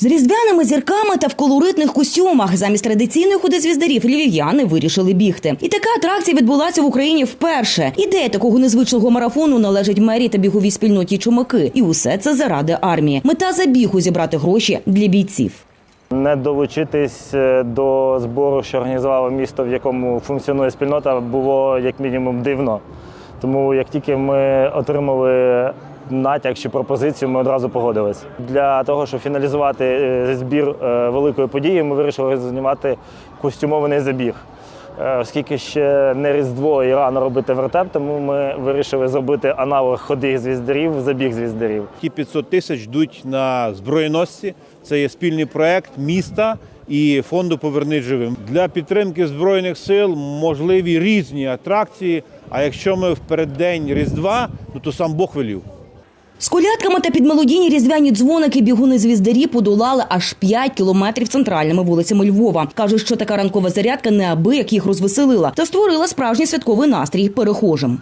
З різдвяними зірками та в колоритних костюмах замість традиційної ходи звіздарів львів'яни вирішили бігти. І така атракція відбулася в Україні вперше. Ідея такого незвичного марафону належить мерії та біговій спільноті Чумаки. І усе це заради армії. Мета забігу зібрати гроші для бійців. Не долучитись е, до збору, що організувало місто, в якому функціонує спільнота, було як мінімум дивно. Тому як тільки ми отримали натяк чи пропозицію, ми одразу погодились. Для того, щоб фіналізувати е, збір е, великої події, ми вирішили знімати костюмований забіг. Е, Оскільки ще не Різдво і рано робити вертеп, тому ми вирішили зробити аналог ходи звіздарів, забіг звіздарів. Ті 500 тисяч йдуть на зброєносці. Це є спільний проект міста і фонду Повернись живим. Для підтримки збройних сил можливі різні атракції. А якщо ми в переддень Різдва, ну, то сам Бог велів. З колядками та під мелодійні різдвяні дзвоники бігуни звіздарі подолали аж 5 кілометрів центральними вулицями Львова. Кажуть, що така ранкова зарядка неабияк їх розвеселила та створила справжній святковий настрій перехожим.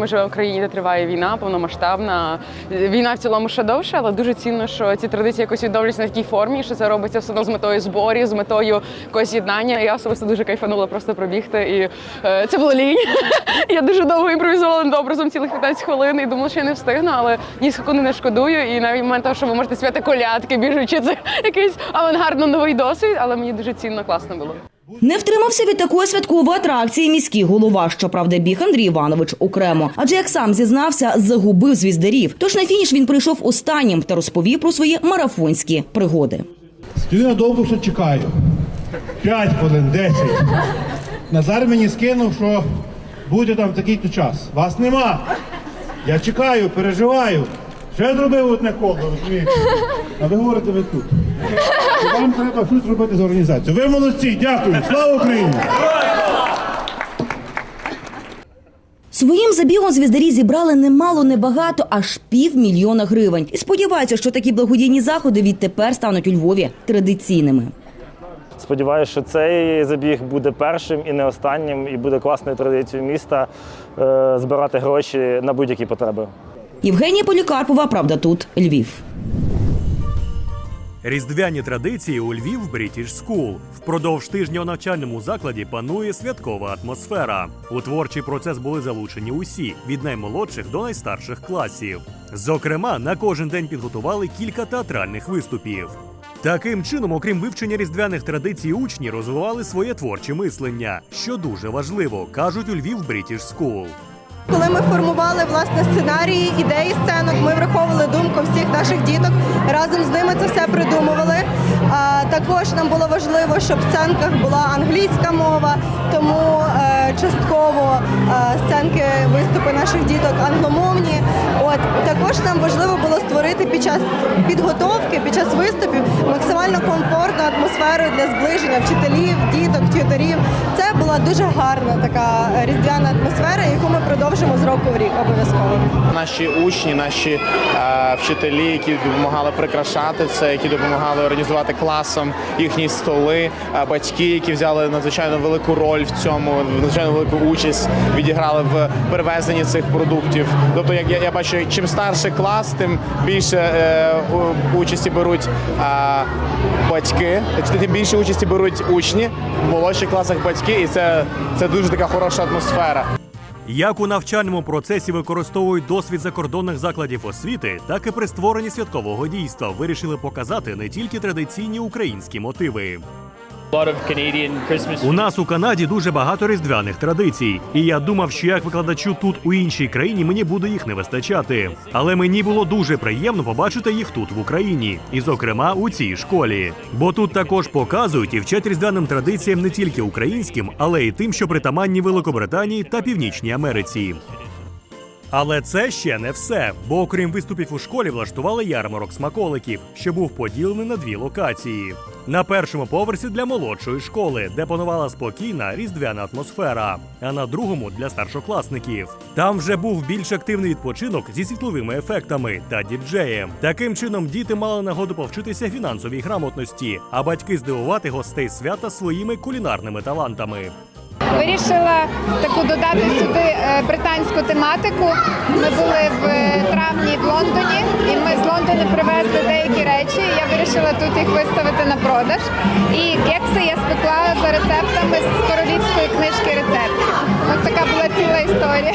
Ми живемо в країні, де триває війна, повномасштабна. Війна в цілому ще довше, але дуже цінно, що ці традиції якось відновлюються на такій формі, що це робиться все одно з метою зборів, з метою якогось єднання. Я особисто дуже кайфанула просто пробігти. І е, це було лінь. Я дуже довго імпровізувала над образом цілих 15 хвилин і думала, що я не встигну, але ні секунди не шкодую. І навіть момент того, що ви можете святи колядки, біжучи, це якийсь авангардно новий досвід, але мені дуже цінно, класно було. Не втримався від такої святкової атракції міський голова. Щоправда, біг Андрій Іванович окремо. Адже як сам зізнався, загубив звіздарів. Тож на фініш він прийшов останнім та розповів про свої марафонські пригоди. Стою на довбуша, чекаю. П'ять хвилин, десять. Назар мені скинув, що буде там такий-то час. Вас нема. Я чекаю, переживаю. Ще зробив одне коло, розумієте? А ви говорите, ви тут. І Вам треба щось робити з організацією. Ви молодці, дякую. Слава Україні! Своїм забігом звіздарі зібрали немало небагато, аж півмільйона гривень. І сподіваються, що такі благодійні заходи відтепер стануть у Львові традиційними. Сподіваюся, що цей забіг буде першим і не останнім, і буде класною традицією міста е, збирати гроші на будь-які потреби. Євгенія Полікарпова, правда, тут Львів. Різдвяні традиції у Львів British School. Впродовж тижня у навчальному закладі панує святкова атмосфера. У творчий процес були залучені усі від наймолодших до найстарших класів. Зокрема, на кожен день підготували кілька театральних виступів. Таким чином, окрім вивчення різдвяних традицій, учні розвивали своє творче мислення, що дуже важливо, кажуть у Львів British School. Коли ми формували власне сценарії, ідеї сценок, ми враховували думку всіх наших діток. Разом з ними це все придумували. А також нам було важливо, щоб в сценках була англійська мова, тому частково е, сценки, виступи наших діток англомовні. От також нам важливо було створити під час підготовки, під час виступів максимально комфортну атмосферу для зближення вчителів, діток, тюторів. Це була дуже гарна така різдвяна атмосфера, яку ми продовжимо з року в рік обов'язково. Наші учні, наші е, вчителі, які допомагали прикрашати це, які допомагали організувати класом їхні столи, е, батьки, які взяли надзвичайно велику роль в цьому, надзвичайно велику участь відіграли в перевезенні цих продуктів. Тобто, як я, я бачу, чим старший клас, тим більше е, участі беруть е, батьки, тим більше участі беруть учні, в молодших класах батьки, і це, це дуже така хороша атмосфера. Як у навчальному процесі використовують досвід закордонних закладів освіти, так і при створенні святкового дійства вирішили показати не тільки традиційні українські мотиви. У нас у Канаді дуже багато різдвяних традицій, і я думав, що як викладачу тут у іншій країні мені буде їх не вистачати. Але мені було дуже приємно побачити їх тут в Україні, і зокрема у цій школі. Бо тут також показують і вчать різдвяним традиціям не тільки українським, але й тим, що притаманні Великобританії та Північній Америці. Але це ще не все, бо окрім виступів у школі влаштували ярмарок смаколиків, що був поділений на дві локації. На першому поверсі для молодшої школи, де панувала спокійна різдвяна атмосфера, а на другому для старшокласників. Там вже був більш активний відпочинок зі світловими ефектами та діджеєм. Таким чином діти мали нагоду повчитися фінансовій грамотності, а батьки здивувати гостей свята своїми кулінарними талантами. Вирішила таку додати сюди е, британську тематику. Ми були в е, травні в Лондоні, і ми з Лондону привезли деякі речі. Я вирішила тут їх виставити на продаж. І кекси я спекла за рецептами з королівської книжки рецептів. Ось така була ціла історія.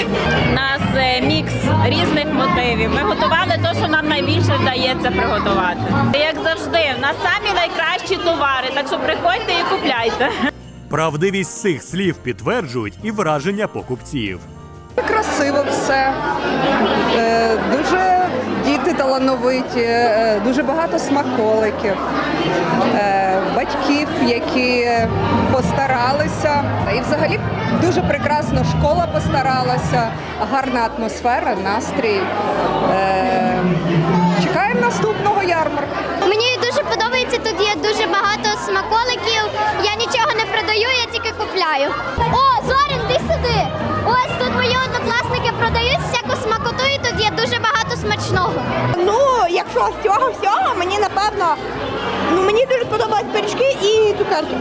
У нас е, мікс різних мотивів. Ми готували те, що нам найбільше вдається приготувати. Як завжди, в нас самі найкращі товари, так що приходьте і купляйте. Правдивість цих слів підтверджують і враження покупців. Красиво все. Е, Дуже діти талановиті, е, дуже багато смаколиків, е, батьків, які постаралися. І взагалі дуже прекрасно школа постаралася, гарна атмосфера, настрій. Чекаємо наступного ярмарку. Купляю. О, Зорін, ти сюди! Ось тут мої однокласники продають всяку смакоту, і тут є дуже багато смачного. Ну, якщо з цього всього, мені напевно, ну мені дуже подобаються пиріжки і цукерки.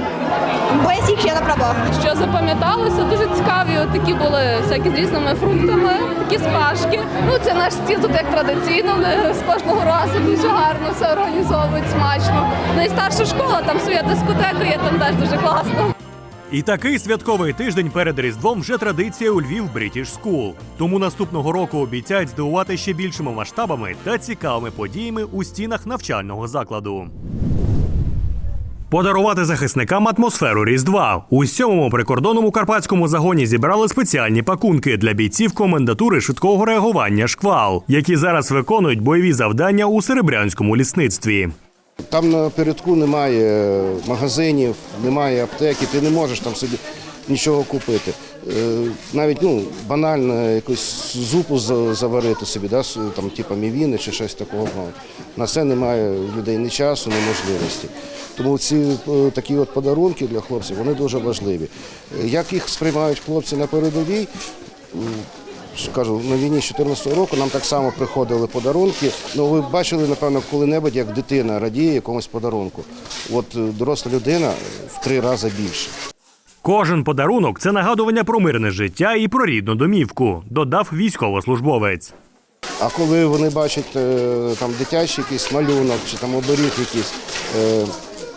Бо я всіх ще не пробувала. Що запам'яталося, дуже цікаві. От такі були всякі з різними фруктами, такі спашки. Ну це наш стіл тут як традиційно. Вони з кожного разу дуже гарно все організовують смачно. Найстарша школа, там своя дискотека, є там теж дуже класно. І такий святковий тиждень перед Різдвом вже традиція у Львів British School. Тому наступного року обіцяють здивувати ще більшими масштабами та цікавими подіями у стінах навчального закладу. Подарувати захисникам атмосферу Різдва у сьомому прикордонному карпатському загоні зібрали спеціальні пакунки для бійців комендатури швидкого реагування шквал, які зараз виконують бойові завдання у серебрянському лісництві. Там напередку немає магазинів, немає аптеки, ти не можеш там собі нічого купити. Е, Навіть ну, банально якусь зупу заварити собі, да, там, типу мівіни чи щось такого. На це немає людей ні часу, ні можливості. Тому ці е, такі от подарунки для хлопців вони дуже важливі. Як їх сприймають хлопці на передовій, кажу, на війні з 14 року нам так само приходили подарунки. Ну ви бачили, напевно, коли-небудь, як дитина радіє якомусь подарунку. От е, доросла людина в три рази більше. Кожен подарунок це нагадування про мирне життя і про рідну домівку, додав військовослужбовець. А коли вони бачать е, там дитячий якийсь малюнок чи там оберіг якийсь, е,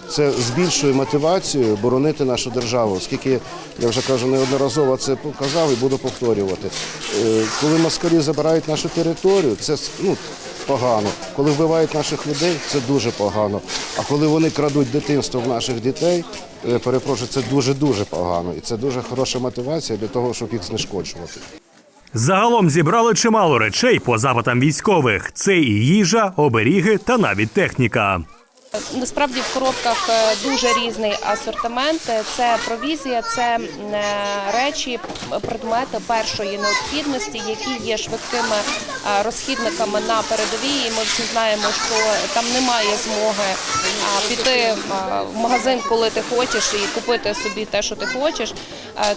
це збільшує мотивацію боронити нашу державу. Оскільки я вже кажу, неодноразово це показав і буду повторювати. Е, Коли москалі забирають нашу територію, це ну, погано. Коли вбивають наших людей, це дуже погано. А коли вони крадуть дитинство в наших дітей, е, перепрошую, це дуже-дуже погано. І це дуже хороша мотивація для того, щоб їх знешкоджувати. Загалом зібрали чимало речей по запитам військових: це і їжа, оберіги та навіть техніка. Насправді в коробках е, дуже різний асортимент. Це провізія, це е, речі, предмети першої необхідності, які є швидкими е, розхідниками на передовій. І ми всі знаємо, що там немає змоги піти в магазин, коли ти хочеш, і купити собі те, що ти хочеш.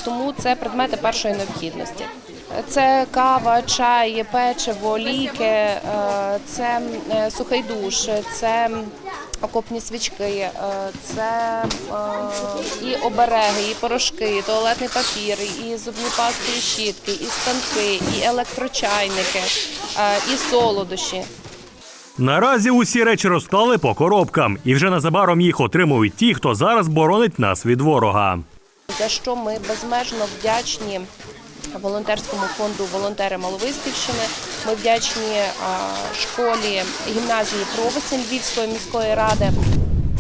Тому це предмети першої необхідності. Це кава, чай, печиво, ліки, це сухий душ, це окопні свічки, е, це е, і обереги, і порошки, і туалетний папір, і зубні пасти, і щітки, і станки, і електрочайники, е, і солодощі. Наразі усі речі розклали по коробкам, і вже незабаром їх отримують ті, хто зараз боронить нас від ворога. за що ми безмежно вдячні волонтерському фонду Волонтери Маловиспівщини. Ми вдячні школі гімназії Провесень Львівської міської ради.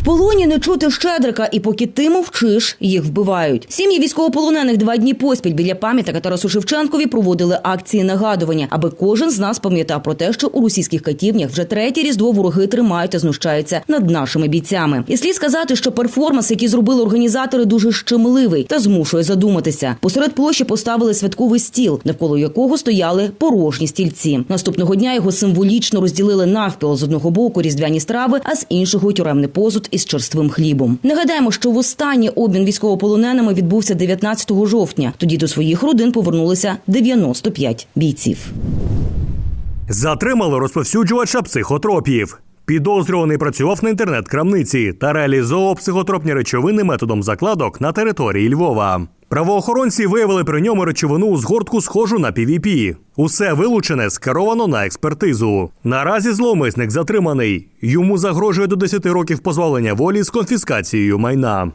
В полоні не чути щедрика, і поки ти мовчиш, їх вбивають. Сім'ї військовополонених два дні поспіль біля пам'ятника Тарасу Шевченкові проводили акції нагадування, аби кожен з нас пам'ятав про те, що у російських катівнях вже третє різдво вороги тримають та знущаються над нашими бійцями. І слід сказати, що перформанс, який зробили організатори, дуже щемливий та змушує задуматися. Посеред площі поставили святковий стіл, навколо якого стояли порожні стільці. Наступного дня його символічно розділили навпіл з одного боку різдвяні страви, а з іншого тюремний посуд із черствим хлібом. Нагадаємо, що в останній обмін військовополоненими відбувся 19 жовтня. Тоді до своїх родин повернулися 95 бійців. Затримали розповсюджувача психотропів. Підозрюваний працював на інтернет-крамниці та реалізовував психотропні речовини методом закладок на території Львова. Правоохоронці виявили при ньому речовину у згортку, схожу на PVP. Усе вилучене скеровано на експертизу. Наразі зловмисник затриманий. Йому загрожує до 10 років позбавлення волі з конфіскацією майна.